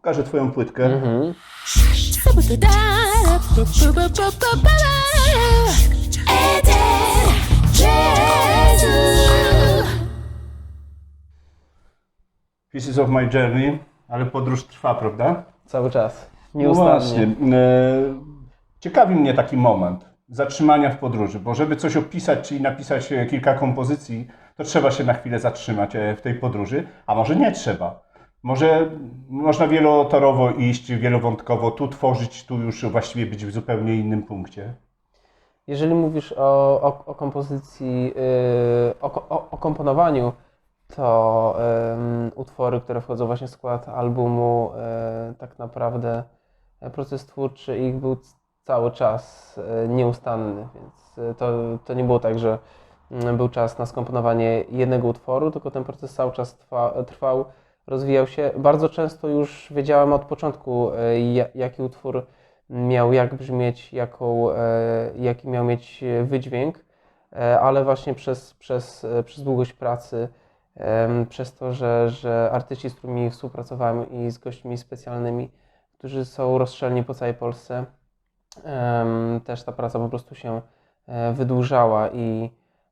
Pokażę twoją płytkę. Mhm. Pieces of my journey, ale podróż trwa, prawda? Cały czas. No Nieustannie. właśnie. E, ciekawi mnie taki moment zatrzymania w podróży, bo żeby coś opisać, czyli napisać e, kilka kompozycji, to trzeba się na chwilę zatrzymać e, w tej podróży, a może nie trzeba. Może można wielotorowo iść, wielowątkowo, tu tworzyć, tu już właściwie być w zupełnie innym punkcie. Jeżeli mówisz o, o, o kompozycji, yy, o, o, o komponowaniu, to ym, utwory, które wchodzą właśnie w skład albumu, yy, tak naprawdę e, proces twórczy ich był cały czas yy, nieustanny, więc yy, to, to nie było tak, że był czas na skomponowanie jednego utworu, tylko ten proces cały czas trwa, trwał, rozwijał się. Bardzo często już wiedziałem od początku, ja- jaki utwór miał jak brzmieć, jaką, e, jaki miał mieć e, wydźwięk, e, ale właśnie przez, przez, e, przez długość pracy, przez to, że, że artyści, z którymi współpracowałem i z gośćmi specjalnymi, którzy są rozstrzelni po całej Polsce, też ta praca po prostu się e, wydłużała i,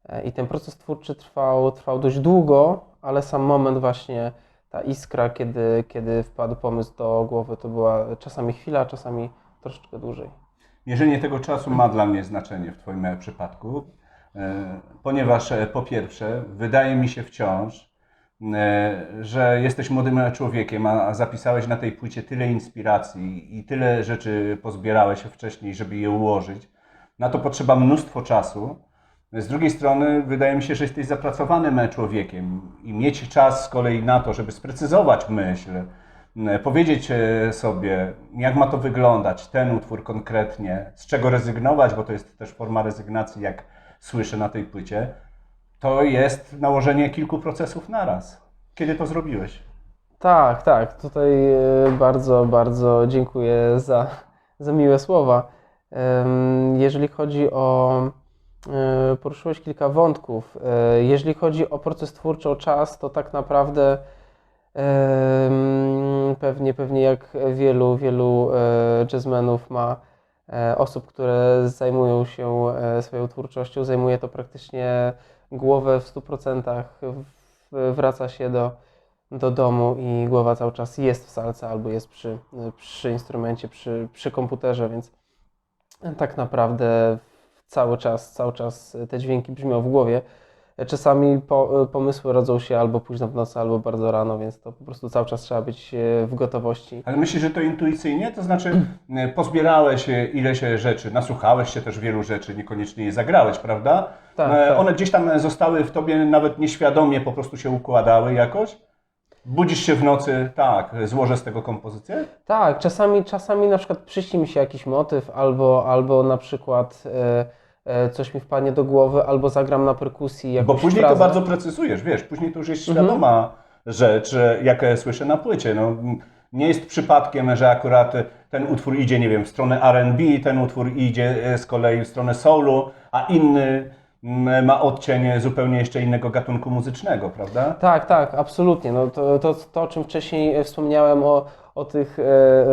e, i ten proces twórczy trwał, trwał dość długo, ale sam moment właśnie, ta iskra, kiedy, kiedy wpadł pomysł do głowy, to była czasami chwila, czasami troszeczkę dłużej. Mierzenie tego czasu ma dla mnie znaczenie w Twoim przypadku, e, ponieważ e, po pierwsze, wydaje mi się wciąż, e, że jesteś młodym człowiekiem, a zapisałeś na tej płycie tyle inspiracji i tyle rzeczy pozbierałeś wcześniej, żeby je ułożyć. Na to potrzeba mnóstwo czasu. Z drugiej strony, wydaje mi się, że jesteś zapracowanym człowiekiem i mieć czas z kolei na to, żeby sprecyzować myśl, powiedzieć e, sobie, jak ma to wyglądać, ten utwór konkretnie, z czego rezygnować, bo to jest też forma rezygnacji, jak słyszę na tej płycie, to jest nałożenie kilku procesów naraz. Kiedy to zrobiłeś? Tak, tak. Tutaj e, bardzo, bardzo dziękuję za, za miłe słowa. Jeżeli chodzi o. e, Poruszyłeś kilka wątków. E, Jeżeli chodzi o proces twórczy, o czas, to tak naprawdę pewnie, pewnie jak wielu, wielu e, jazzmenów ma osób, które zajmują się swoją twórczością, zajmuje to praktycznie głowę w 100%. w- Wraca się do, do domu i głowa cały czas jest w salce albo jest przy, przy instrumencie, przy, przy komputerze, więc tak naprawdę cały czas, cały czas te dźwięki brzmią w głowie. Czasami po, pomysły rodzą się albo późno w nocy, albo bardzo rano, więc to po prostu cały czas trzeba być e, w gotowości. Ale myślisz, że to intuicyjnie? To znaczy, e, pozbierałeś e, ileś rzeczy, nasłuchałeś się też wielu rzeczy, niekoniecznie je zagrałeś, prawda? Tak, E, tak. One gdzieś tam zostały w tobie nawet nieświadomie, po prostu się układały jakoś? Budzisz się w nocy, tak, złożę z tego kompozycję? Tak, czasami, czasami na przykład przyśni mi się jakiś motyw, albo, albo na przykład e, e, coś mi wpadnie do głowy, albo zagram na perkusji jakąś Bo później frazę. to bardzo precyzujesz, wiesz, później to już jest Mhm. świadoma rzecz, e, jak e, słyszę na płycie. No, nie jest przypadkiem, że akurat e, ten utwór idzie, nie wiem, w stronę R&B, ten utwór idzie e, z kolei w stronę soulu, a inny ma odcień zupełnie jeszcze innego gatunku muzycznego, prawda? Tak, tak, absolutnie. No to, to, to, o czym wcześniej e, wspomniałem o, o, tych,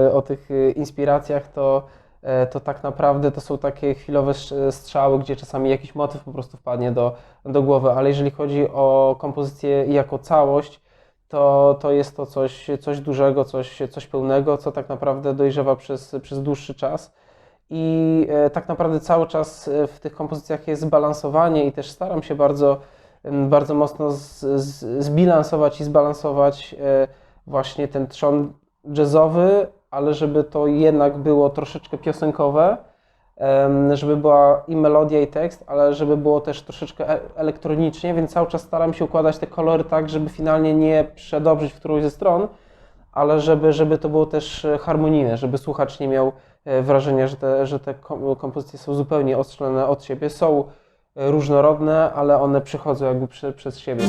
e, o tych e, inspiracjach, to, e, to tak naprawdę to są takie chwilowe strz- strzały, gdzie czasami jakiś motyw po prostu wpadnie do, do głowy, ale jeżeli chodzi o kompozycję jako całość, to, to jest to coś, coś dużego, coś, coś pełnego, co tak naprawdę dojrzewa przez, przez dłuższy czas. I e, tak naprawdę cały czas e, w tych kompozycjach jest balansowanie i też staram się bardzo, bardzo mocno z, z, zbilansować i zbalansować e, właśnie ten trzon jazzowy, ale żeby to jednak było troszeczkę piosenkowe, żeby była i melodia i tekst, ale żeby było też troszeczkę e- elektronicznie, więc cały czas staram się układać te kolory tak, żeby finalnie nie przedobrzyć w którąś ze stron, ale żeby, żeby to było też e, harmonijne, żeby słuchacz nie miał e, wrażenia, że te, że te kom- kompozycje są zupełnie odstrzelone od siebie. Są różnorodne, ale one przychodzą jakby prze, przez siebie.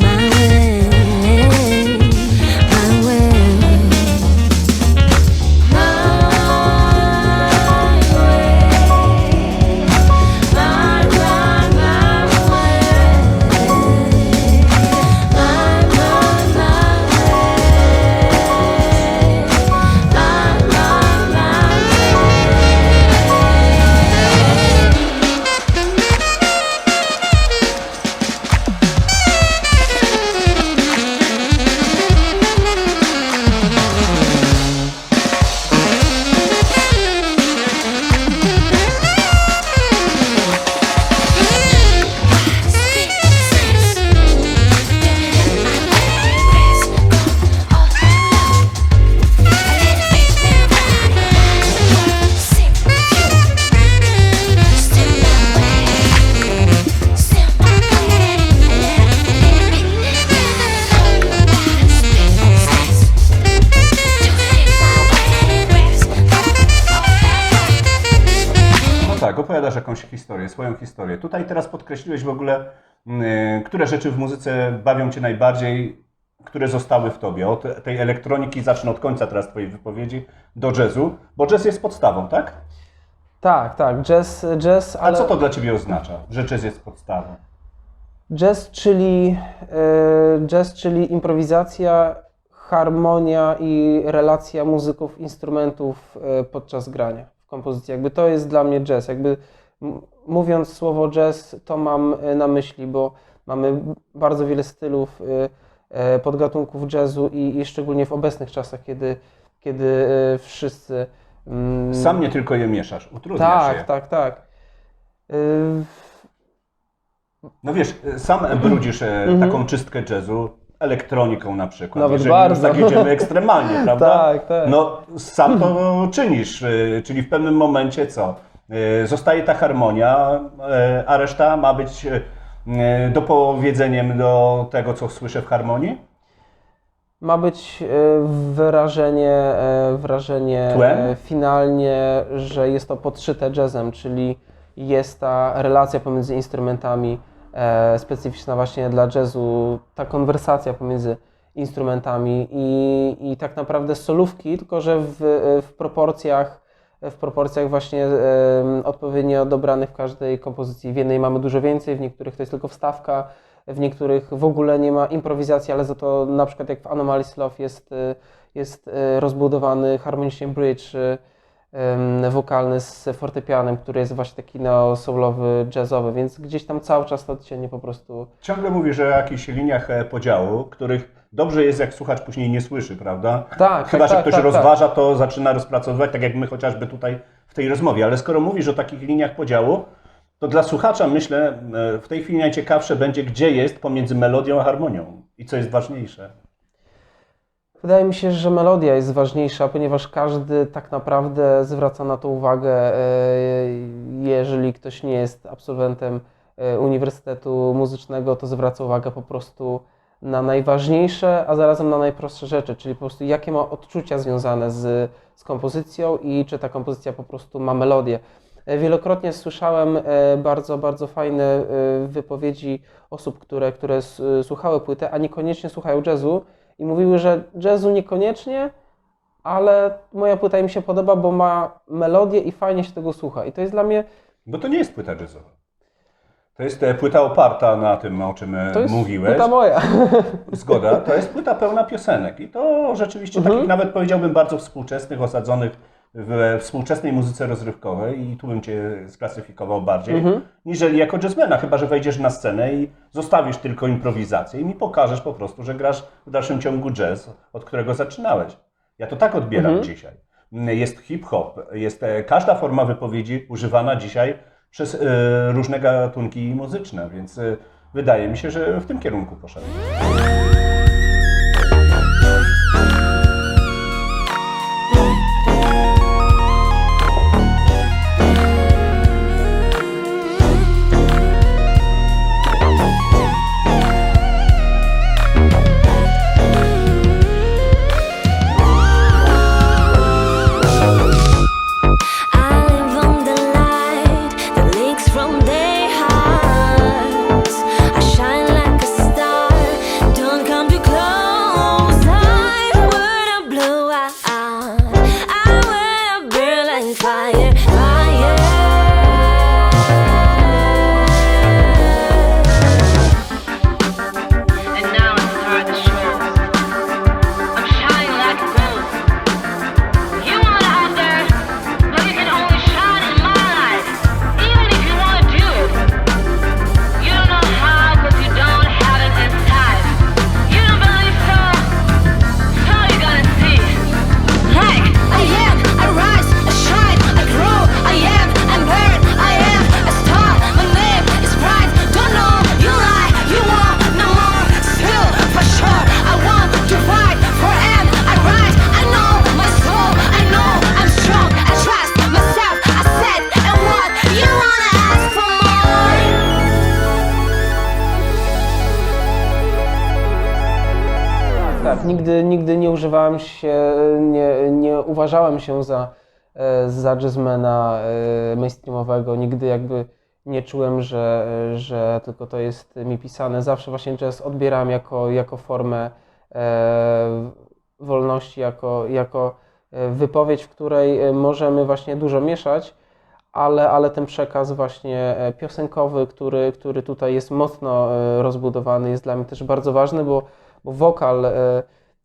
Historię, swoją historię. Tutaj teraz podkreśliłeś w ogóle, mm, które rzeczy w muzyce bawią Cię najbardziej, które zostały w Tobie. Od tej elektroniki, zacznę od końca teraz Twojej wypowiedzi, do jazzu, bo jazz jest podstawą, tak? Tak, tak, jazz, jazz A ale co to dla Ciebie oznacza, że jazz jest podstawą? jazz, czyli, e, jazz, czyli improwizacja, harmonia i relacja muzyków, instrumentów e, podczas grania w kompozycji. Jakby to jest dla mnie jazz. Jakby mówiąc słowo jazz, to mam e, na myśli, bo mamy bardzo wiele stylów, e, e, podgatunków jazzu i, i szczególnie w obecnych czasach, kiedy, kiedy wszyscy mm, Sam nie tylko je mieszasz, utrudniasz tak, je. tak, tak. Y, No wiesz, sam brudzisz e, Mhm. taką czystkę jazzu, elektroniką na przykład. Nawet Jeżeli bardzo. tak jedziemy ekstremalnie, prawda? Tak, tak. No sam to czynisz, czyli w pewnym momencie co? E, Zostaje ta harmonia, e, a reszta ma być e, dopowiedzeniem do tego, co słyszę w harmonii? Ma być wyrażenie, wrażenie Tłem? finalnie, że jest to podszyte jazzem, czyli jest ta relacja pomiędzy instrumentami specyficzna właśnie dla jazzu, ta konwersacja pomiędzy instrumentami i, i tak naprawdę solówki, tylko że w, w proporcjach w proporcjach właśnie odpowiednio dobranych w każdej kompozycji. W jednej mamy dużo więcej, w niektórych to jest tylko wstawka, w niektórych w ogóle nie ma improwizacji, ale za to na przykład jak w Anomalies Love jest, y, jest y, rozbudowany harmonicznie bridge em, wokalny z fortepianem, który jest właśnie taki neo-soulowy, jazzowy, więc gdzieś tam cały czas to odcienie po prostu... Ciągle mówisz o jakichś liniach e, podziału, których dobrze jest, jak słuchacz później nie słyszy, prawda? Tak, Chyba, tak, że tak, ktoś tak, tak. rozważa, to zaczyna rozpracowywać, tak jak my chociażby tutaj w tej rozmowie. Ale skoro mówisz o takich liniach podziału, to dla słuchacza myślę, e, w tej chwili najciekawsze będzie, gdzie jest pomiędzy melodią a harmonią i co jest ważniejsze. Wydaje mi się, że melodia jest ważniejsza, ponieważ każdy tak naprawdę zwraca na to uwagę, e, jeżeli ktoś nie jest absolwentem e, Uniwersytetu Muzycznego, to zwraca uwagę po prostu na najważniejsze, a zarazem na najprostsze rzeczy, czyli po prostu jakie ma odczucia związane z, z kompozycją i czy ta kompozycja po prostu ma melodię. E, Wielokrotnie słyszałem e, bardzo, bardzo fajne e, wypowiedzi osób, które, które słuchały płytę, a niekoniecznie słuchają jazzu i mówiły, że jazzu niekoniecznie, ale moja płyta im się podoba, bo ma melodię i fajnie się tego słucha. I to jest dla mnie, Bo to nie jest płyta jazzowa. To jest e, płyta oparta na tym, o czym e, to jest mówiłeś. płyta moja. Zgoda, to jest płyta pełna piosenek i to rzeczywiście Mhm. takich nawet powiedziałbym bardzo współczesnych, osadzonych w współczesnej muzyce rozrywkowej i tu bym Cię sklasyfikował bardziej, Mhm. niżeli jako jazzmana, chyba że wejdziesz na scenę i zostawisz tylko improwizację i mi pokażesz po prostu, że grasz w dalszym ciągu jazz, od którego zaczynałeś. Ja to tak odbieram Mhm. dzisiaj. Jest hip-hop, jest e, każda forma wypowiedzi używana dzisiaj przez e, różne gatunki muzyczne, więc e, wydaje mi się, że w tym kierunku poszedłem. Używałem się, nie, nie uważałem się za e, za jazzmana e, mainstreamowego. Nigdy jakby nie czułem, że, że tylko to jest mi pisane. Zawsze właśnie jazz odbierałem jako, jako formę e, wolności, jako, jako wypowiedź, w której możemy właśnie dużo mieszać, ale, ale ten przekaz właśnie piosenkowy, który, który tutaj jest mocno rozbudowany, jest dla mnie też bardzo ważny, bo, bo wokal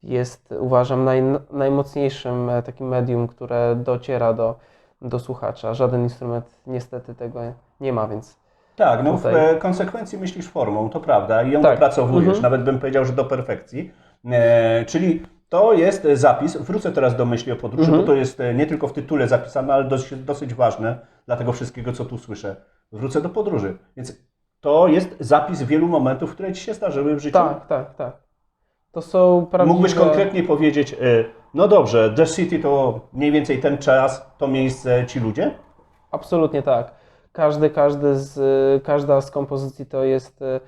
jest, uważam, naj, najmocniejszym e, takim medium, które dociera do, do słuchacza. Żaden instrument niestety tego nie ma, więc Tak, no Tutaj. w e, konsekwencji myślisz formą, to prawda, i ją Tak. opracowujesz, Mhm. nawet bym powiedział, że do perfekcji. E, czyli to jest e, zapis, wrócę teraz do myśli o podróży, Mhm. bo to jest nie tylko w tytule zapisane, ale dosyć, dosyć ważne dla tego wszystkiego, co tu słyszę. Wrócę do podróży, więc to jest zapis wielu momentów, które Ci się zdarzyły w życiu. tak, tak, tak. To są prawdziwe... Mógłbyś konkretnie powiedzieć, e, no dobrze, The City to mniej więcej ten czas, to miejsce, ci ludzie? Absolutnie tak. Każdy, każdy z, każda z kompozycji to jest e,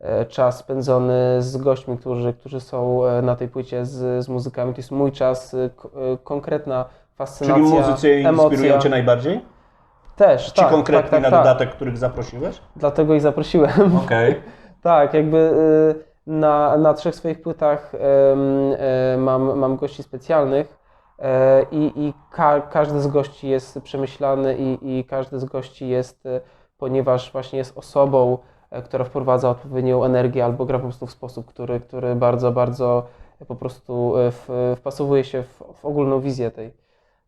e, czas spędzony z gośćmi, którzy, którzy są e, na tej płycie, z, z muzykami. To jest mój czas, e, konkretna fascynacja, Czyli muzycy inspirują. Cię najbardziej? Też, Ci tak, konkretni tak, na tak, tak. dodatek, których zaprosiłeś? Dlatego ich zaprosiłem. Okej. Tak, jakby y, na, na trzech swoich płytach mam, mam gości specjalnych e, i, i ka, każdy z gości jest przemyślany i, i każdy z gości jest, e, ponieważ właśnie jest osobą, e, która wprowadza odpowiednią energię albo gra po prostu w sposób, który, który bardzo, bardzo po prostu w, wpasowuje się w, w ogólną wizję tej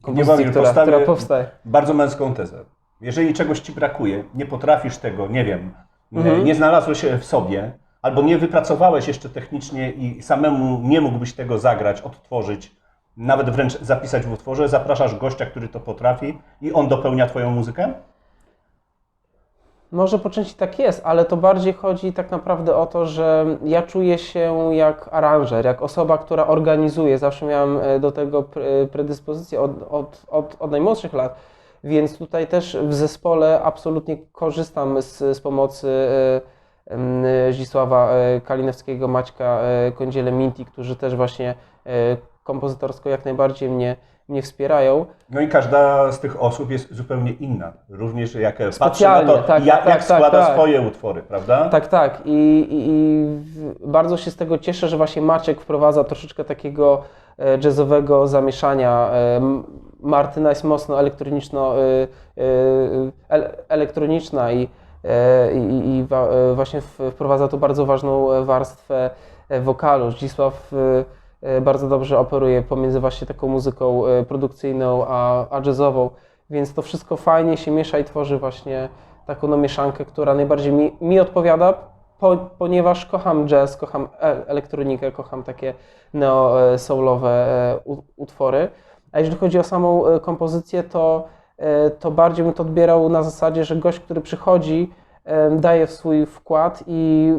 kompozycji, Niewolnik która, która powstaje. Bardzo męską tezę. Jeżeli czegoś ci brakuje, nie potrafisz tego, nie wiem, Mhm. nie, nie znalazłeś w sobie, albo nie wypracowałeś jeszcze technicznie i samemu nie mógłbyś tego zagrać, odtworzyć, nawet wręcz zapisać w utworze, zapraszasz gościa, który to potrafi i on dopełnia twoją muzykę? Może po części tak jest, ale to bardziej chodzi tak naprawdę o to, że ja czuję się jak aranżer, jak osoba, która organizuje. Zawsze miałem e, do tego pre- predyspozycję od, od, od, od najmłodszych lat, więc tutaj też w zespole absolutnie korzystam z, z pomocy em, Zdzisława e, Kalinowskiego, Maćka e, Kądziele Minti, którzy też właśnie e, kompozytorsko jak najbardziej mnie, mnie wspierają. No i każda z tych osób jest zupełnie inna. Również jak patrzy na to, tak, jak, tak, jak tak, składa tak. swoje utwory, prawda? Tak, tak. I, i, i bardzo się z tego cieszę, że właśnie Maciek wprowadza troszeczkę takiego jazzowego zamieszania. Martyna jest mocno elektroniczno, ele- elektroniczna i, i, i wa- e, właśnie wprowadza tu bardzo ważną e, warstwę e, wokalu. Zdzisław e, e, bardzo dobrze operuje pomiędzy właśnie taką muzyką e, produkcyjną a, a jazzową, więc to wszystko fajnie się miesza i tworzy właśnie taką no, mieszankę, która najbardziej mi, mi odpowiada, po, ponieważ kocham jazz, kocham e- elektronikę, kocham takie neo-soulowe e, utwory. A jeżeli chodzi o samą e, kompozycję, to, e, to bardziej bym to odbierał na zasadzie, że gość, który przychodzi, e, daje swój wkład i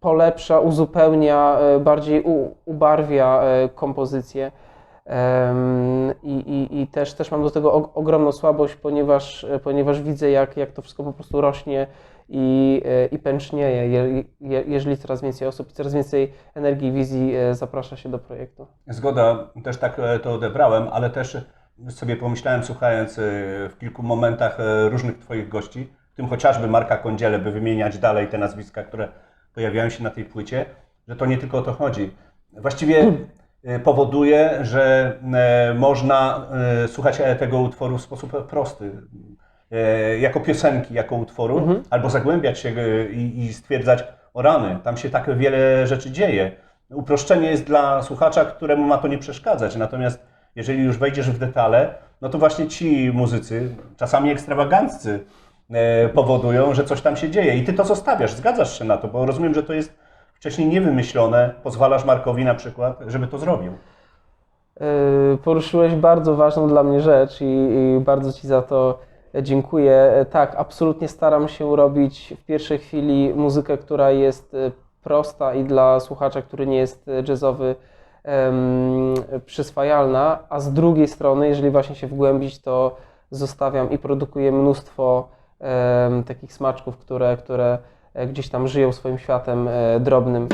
polepsza, uzupełnia, e, bardziej ubarwia e, kompozycję. I, i, I też, też mam do tego og- ogromną słabość, ponieważ, e, ponieważ widzę, jak, jak to wszystko po prostu rośnie i, e, i pęcznieje, je, je, jeżeli coraz więcej osób coraz więcej energii i wizji e, zaprasza się do projektu. Zgoda, też tak e, to odebrałem, ale też sobie pomyślałem, słuchając e, w kilku momentach e, różnych Twoich gości, w tym chociażby Marka Kądziele, by wymieniać dalej te nazwiska, które pojawiają się na tej płycie, że to nie tylko o to chodzi. Właściwie e, powoduje, że można słuchać e, tego utworu w sposób prosty. E, Jako piosenki, jako utworu, albo zagłębiać się i, i stwierdzać, o rany, tam się tak wiele rzeczy dzieje. Uproszczenie jest dla słuchacza, któremu ma to nie przeszkadzać. Natomiast jeżeli już wejdziesz w detale, no to właśnie ci muzycy, czasami ekstrawaganccy, e, powodują, że coś tam się dzieje. I ty to zostawiasz, zgadzasz się na to, bo rozumiem, że to jest wcześniej niewymyślone. Pozwalasz Markowi na przykład, żeby to zrobił. Yy, Poruszyłeś bardzo ważną dla mnie rzecz i, i bardzo Ci za to dziękuję. E, Tak, absolutnie staram się robić w pierwszej chwili muzykę, która jest e, prosta i dla słuchacza, który nie jest e, jazzowy, przyswajalna, a z drugiej strony, jeżeli właśnie się wgłębić, to zostawiam i produkuję mnóstwo takich smaczków, które, które e, gdzieś tam żyją swoim światem e, drobnym.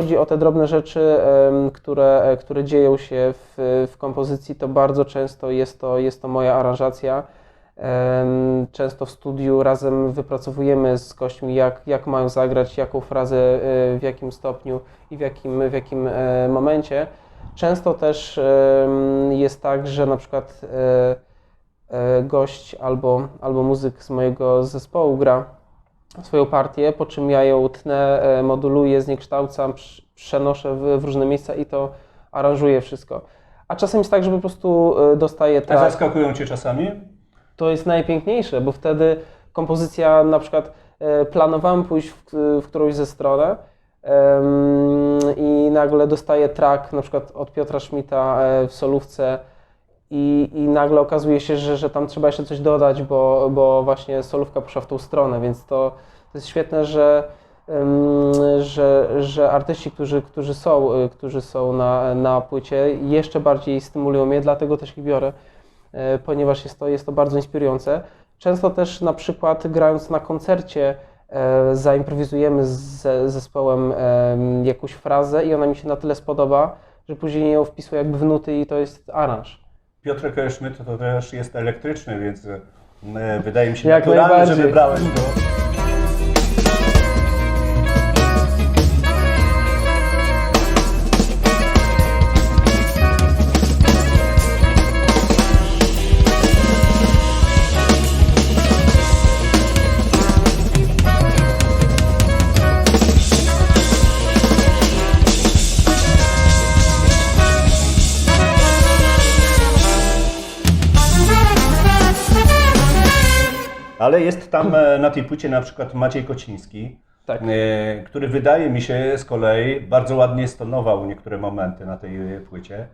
Chodzi o te drobne rzeczy, które, e, które dzieją się w, w kompozycji, to bardzo często jest to, jest to moja aranżacja. Często w studiu razem wypracowujemy z gośćmi, jak, jak mają zagrać, jaką frazę, e, w jakim stopniu i w jakim, w jakim e, momencie. Często też jest tak, że na przykład gość albo, albo muzyk z mojego zespołu gra swoją partię, po czym ja ją tnę, e, moduluję, zniekształcam, prz- przenoszę w, w różne miejsca i to aranżuję wszystko. A czasem jest tak, że po prostu e, dostaję A tak. zaskakują cię czasami? To jest najpiękniejsze, bo wtedy kompozycja, na przykład e, planowałem pójść w, w którąś ze stronę i nagle dostaję track na przykład od Piotra Schmidta e, w solówce i, i nagle okazuje się, że, że tam trzeba jeszcze coś dodać, bo, bo właśnie solówka poszła w tą stronę, więc to, to jest świetne, że, że, że artyści, którzy, którzy są, e, którzy są na, na płycie, jeszcze bardziej stymulują mnie, dlatego też ich biorę e, ponieważ jest to, jest to bardzo inspirujące. Często też na przykład grając na koncercie e, zaimprowizujemy z ze- zespołem em, jakąś frazę i ona mi się na tyle spodoba, że później ją wpisuję jakby w nuty i to jest aranż. Piotrek Schmidt to też jest elektryczny, więc e, wydaje mi się Jak naturalne, że wybrałem go. Ale jest tam e, na tej płycie na przykład Maciej Kociński, Tak. e, który wydaje mi się z kolei bardzo ładnie stonował niektóre momenty na tej płycie.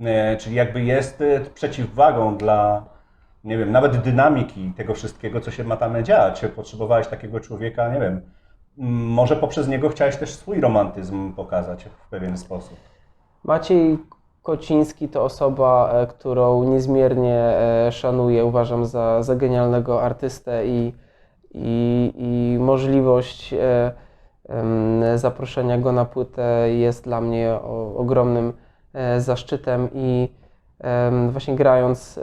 E, Czyli jakby jest przeciwwagą dla, nie wiem, nawet dynamiki tego wszystkiego, co się ma tam dziać. Potrzebowałeś takiego człowieka, nie wiem, może poprzez niego chciałeś też swój romantyzm pokazać w pewien sposób. Maciej Kociński to osoba, e, którą niezmiernie e, szanuję. Uważam za, za genialnego artystę i, i, i możliwość e, zaproszenia go na płytę jest dla mnie ogromnym zaszczytem i właśnie grając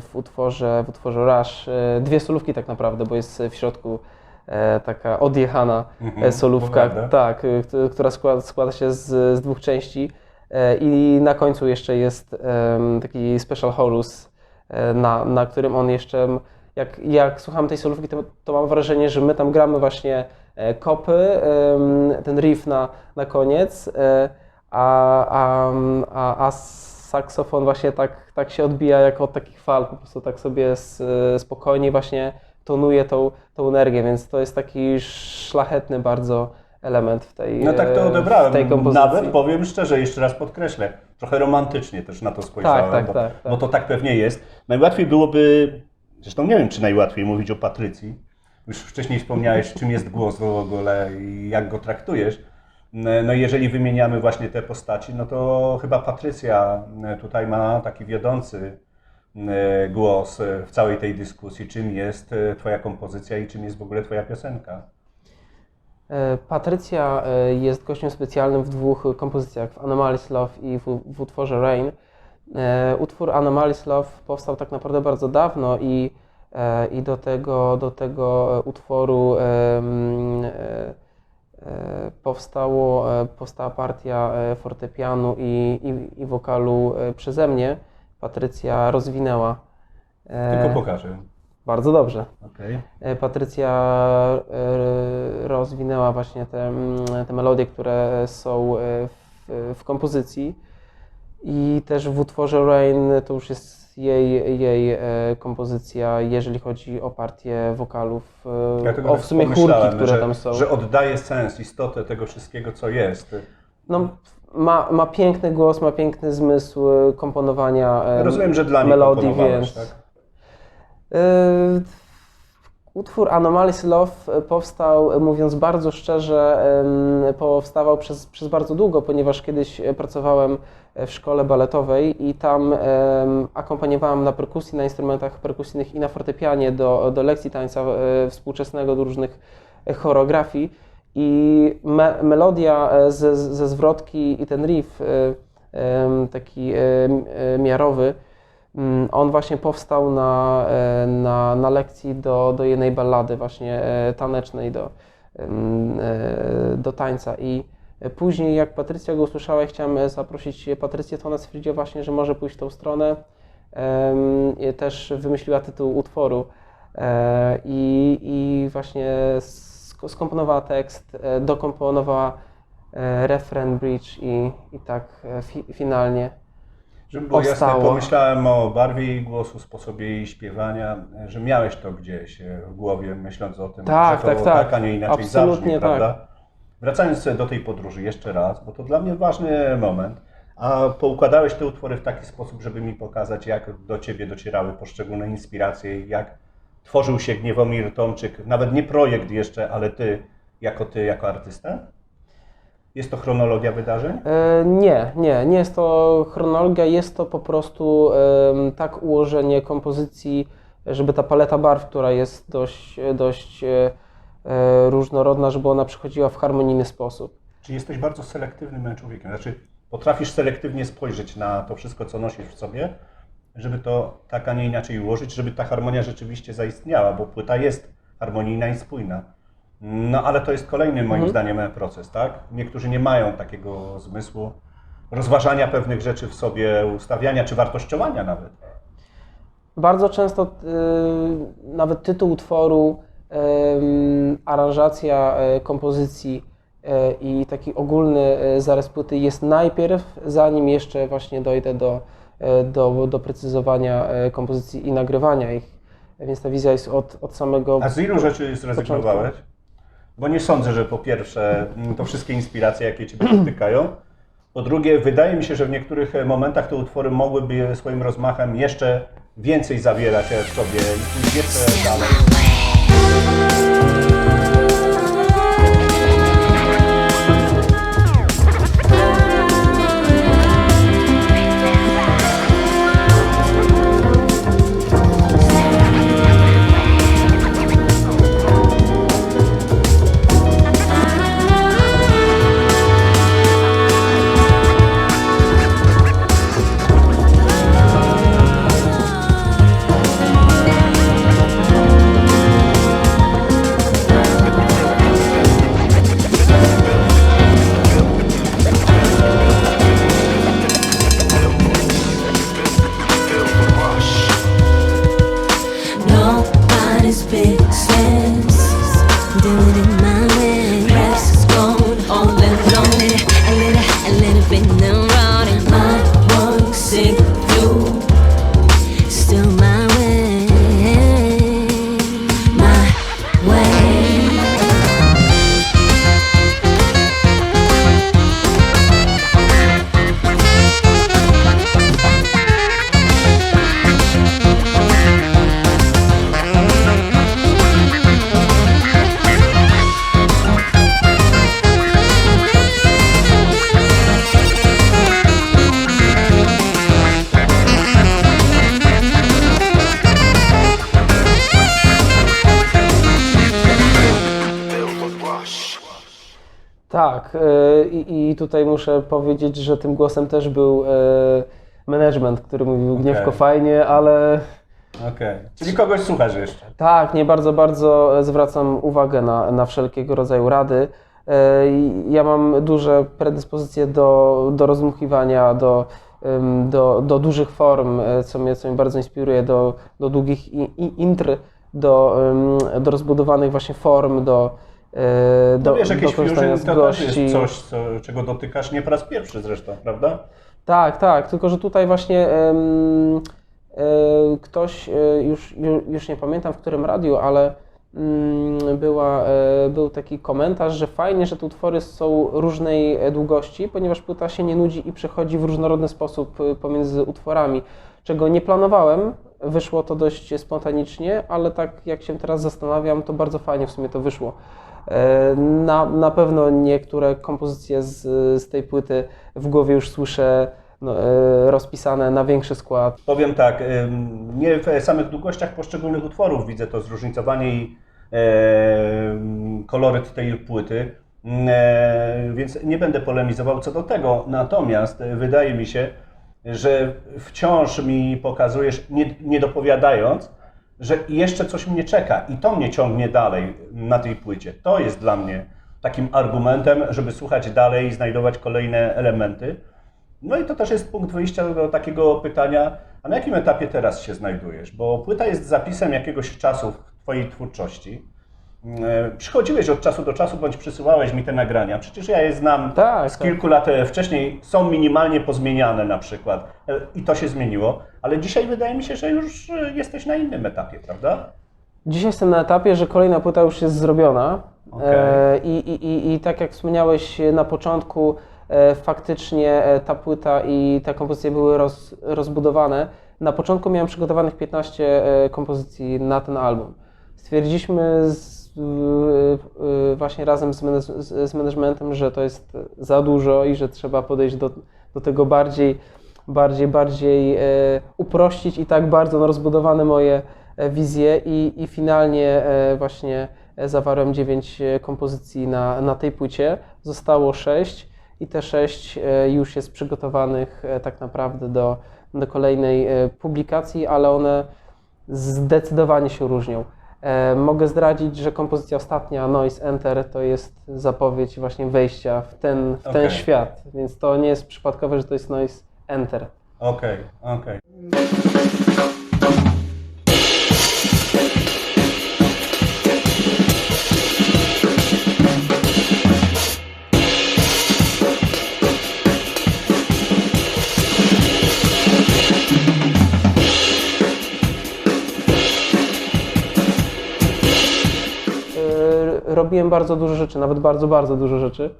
w utworze, w utworze Rush, dwie solówki tak naprawdę, bo jest w środku taka odjechana Mhm, solówka, tak, kt- która składa, składa się z, z dwóch części i na końcu jeszcze jest taki special chorus, e, na, na którym on jeszcze, jak, jak słucham tej solówki, to, to mam wrażenie, że my tam gramy właśnie e, kopy, ten riff na, na koniec, e, a, a, a, a saksofon właśnie tak, tak się odbija jak od takich fal, po prostu tak sobie spokojnie właśnie tonuje tą, tą energię, więc to jest taki szlachetny bardzo element w tej No tak to e, odebrałem. Tej kompozycji. Nawet powiem szczerze, jeszcze raz podkreślę, trochę romantycznie też na to spojrzałem, tak, bo, tak, tak. bo to tak pewnie jest. Najłatwiej byłoby, zresztą nie wiem, czy najłatwiej mówić o Patrycji. Już wcześniej wspomniałeś, czym jest głos w ogóle i jak go traktujesz. No i jeżeli wymieniamy właśnie te postaci, no to chyba Patrycja tutaj ma taki wiodący e, głos e, w całej tej dyskusji, czym jest e, Twoja kompozycja i czym jest w ogóle Twoja piosenka. E, Patrycja e, jest gościem specjalnym w dwóch kompozycjach, w Anomalies Love i w, w utworze Rain. E, Utwór Anomalies Love powstał tak naprawdę bardzo dawno i, i do, tego, do tego utworu powstało, powstała partia fortepianu i, i, i wokalu przeze mnie. Patrycja rozwinęła. Tylko pokażę. Bardzo dobrze. Okej. E, Patrycja e, rozwinęła właśnie te, mm, te melodie, które są e, w, w kompozycji i też w utworze Rain to już jest jej, jej kompozycja, jeżeli chodzi o partię wokalów, Ja o tak w sumie chórki, które że, tam są. Że oddaje sens, istotę tego wszystkiego, co jest. No, ma, ma piękny głos, ma piękny zmysł komponowania Rozumiem, że dla melodii, więc... tak? Y, Utwór Anomalies Love powstał, mówiąc bardzo szczerze, powstawał przez, przez bardzo długo, ponieważ kiedyś pracowałem w szkole baletowej i tam em, akompaniowałem na perkusji, na instrumentach perkusyjnych i na fortepianie do, do lekcji tańca e, współczesnego, do różnych choreografii. I me, melodia e, ze, ze zwrotki i ten riff e, taki miarowy, on właśnie powstał na, e, na, na lekcji do, do jednej ballady właśnie e, tanecznej do, em, e, do tańca i później jak Patrycja go usłyszała, ja chciałem zaprosić Patrycję, to ona stwierdziła właśnie, że może pójść w tą stronę. I Też wymyśliła tytuł utworu i, i właśnie sk- skomponowała tekst, dokomponowała refren, bridge i, i tak fi, finalnie. Żeby było jasne, pomyślałem o barwie jej głosu, sposobie jej śpiewania, że miałeś to gdzieś e, w głowie, myśląc o tym, Tak, że to tak, tak. a nie inaczej Absolutnie zabrzmi, tak. prawda? Wracając do tej podróży jeszcze raz, bo to dla mnie ważny moment, a poukładałeś te utwory w taki sposób, żeby mi pokazać, jak do Ciebie docierały poszczególne inspiracje, jak tworzył się Gniewomir Tomczyk, nawet nie projekt jeszcze, ale Ty, jako Ty, jako artysta? Jest to chronologia wydarzeń? E, Nie, nie, nie jest to chronologia, jest to po prostu em, tak ułożenie kompozycji, żeby ta paleta barw, która jest dość, dość e, e, różnorodna, żeby ona przychodziła w harmonijny sposób. Czy jesteś bardzo selektywnym człowiekiem? Znaczy, potrafisz selektywnie spojrzeć na to wszystko, co nosisz w sobie, żeby to tak, a nie inaczej ułożyć, żeby ta harmonia rzeczywiście zaistniała, bo płyta jest harmonijna i spójna. No ale to jest kolejny moim zdaniem proces, tak? Niektórzy nie mają takiego zmysłu rozważania pewnych rzeczy w sobie, ustawiania czy wartościowania nawet. Bardzo często y, nawet tytuł utworu, aranżacja e, kompozycji e, i taki ogólny e, zarys płyty jest najpierw, zanim jeszcze właśnie dojdę do, e, do doprecyzowania e, kompozycji i nagrywania ich. Więc ta wizja jest od, od samego A z ilu rzeczy zrezygnowałeś? Bo nie sądzę, że po pierwsze mm, to wszystkie inspiracje, jakie Ciebie dotykają. Po drugie, wydaje mi się, że w niektórych e, momentach te utwory mogłyby swoim rozmachem jeszcze więcej zawierać e, w sobie jeszcze dalej. Muszę powiedzieć, że tym głosem też był e, management, który mówił Gniewko Okej. fajnie, ale Okej. Czyli kogoś słuchasz jeszcze. tak, nie bardzo, bardzo zwracam uwagę na, na wszelkiego rodzaju rady. E, Ja mam duże predyspozycje do, do rozmuchiwania, do, do, do dużych form, e, co mnie, co mnie bardzo inspiruje, do, do długich intr, do, do rozbudowanych właśnie form, do, e, do, No wiesz, jakieś korzystania z to gości. jest coś, co, czego dotykasz nie po raz pierwszy zresztą, prawda? Tak, tak, tylko że tutaj właśnie em, e, ktoś, e, już, ju- już nie pamiętam w którym radiu, ale mm, była, e, był taki komentarz, że fajnie, że te utwory są różnej e, długości, ponieważ płyta się nie nudzi i przechodzi w różnorodny sposób e, pomiędzy utworami, czego nie planowałem. Wyszło to dość spontanicznie, ale tak jak się teraz zastanawiam, to bardzo fajnie w sumie to wyszło. E, Na, na pewno niektóre kompozycje z, z tej płyty w głowie już słyszę no, e, rozpisane na większy skład. Powiem tak, ym, nie w samych długościach poszczególnych utworów widzę to zróżnicowanie i e, koloryt tej płyty, e, więc nie będę polemizował co do tego. Natomiast e, wydaje mi się, że wciąż mi pokazujesz, nie, nie dopowiadając, że jeszcze coś mnie czeka i to mnie ciągnie dalej na tej płycie. To jest dla mnie takim argumentem, żeby słuchać dalej i znajdować kolejne elementy. No i to też jest punkt wyjścia do takiego pytania, a na jakim etapie teraz się znajdujesz? Bo płyta jest zapisem jakiegoś czasu w Twojej twórczości. E, Przychodziłeś od czasu do czasu, bądź przysyłałeś mi te nagrania. Przecież ja je znam Tak, z tak. kilku lat e, wcześniej. Są minimalnie pozmieniane na przykład E, i to się zmieniło, ale dzisiaj wydaje mi się, że już jesteś na innym etapie, prawda? Dzisiaj jestem na etapie, że kolejna płyta już jest zrobiona. E, i, i, i, I tak jak wspomniałeś na początku, faktycznie ta płyta i te kompozycje były roz, rozbudowane. Na początku miałem przygotowanych 15 e, kompozycji na ten album. Stwierdziliśmy z, właśnie razem z, z, managementem, że to jest za dużo i że trzeba podejść do, do tego bardziej, bardziej, bardziej e, uprościć i tak bardzo no, rozbudowane moje e, wizje i, i finalnie e, właśnie zawarłem 9 kompozycji na, na tej płycie. Zostało 6 i te 6 e, już jest przygotowanych tak naprawdę do, do kolejnej publikacji, ale one zdecydowanie się różnią. E, Mogę zdradzić, że kompozycja ostatnia, Noise Enter, to jest zapowiedź właśnie wejścia w ten, w ten Okej. świat, więc to nie jest przypadkowe, że to jest Noise Enter. Okej, okej. E, robiłem bardzo dużo rzeczy, nawet bardzo, bardzo dużo rzeczy.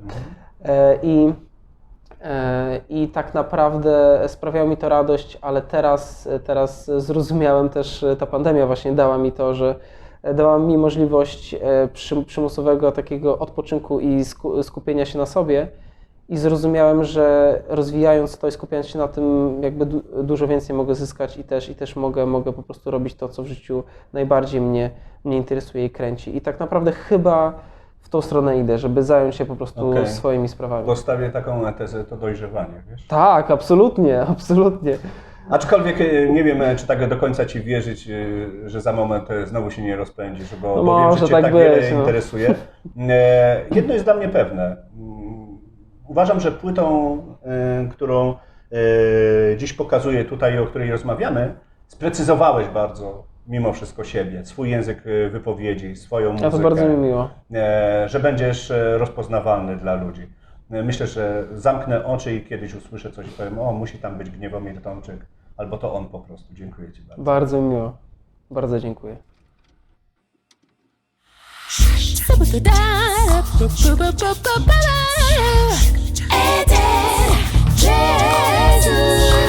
E, I, e, I tak naprawdę sprawiało mi to radość, ale teraz, teraz zrozumiałem też, e, ta pandemia właśnie dała mi to, że dała mi możliwość przy, przymusowego takiego odpoczynku i sku, skupienia się na sobie. I zrozumiałem, że rozwijając to i skupiając się na tym, jakby du, dużo więcej mogę zyskać i też, i też mogę, mogę po prostu robić to, co w życiu najbardziej mnie, mnie interesuje i kręci. I tak naprawdę chyba w tą stronę idę, żeby zająć się po prostu Okej. swoimi sprawami. Postawię taką tezę, to dojrzewanie, wiesz? Tak, absolutnie, absolutnie. Aczkolwiek e, nie wiem, czy tak do końca ci wierzyć, e, że za moment e, znowu się nie rozpędzisz, bo, No bo wiem, że cię tak tak, być, wiele no. interesuje. Jedno jest dla mnie pewne. Uważam, że płytą, e, którą e, dziś pokazuję tutaj, o której rozmawiamy, sprecyzowałeś bardzo mimo wszystko siebie, swój język e, wypowiedzi, swoją muzykę. A to bardzo mi miło. że będziesz rozpoznawalny dla ludzi. Myślę, że zamknę oczy i kiedyś usłyszę coś i powiem, o, musi tam być Gniewomir Tomczyk, albo to on po prostu. Dziękuję Ci bardzo. Bardzo mi miło. Bardzo dziękuję. 에덴 제주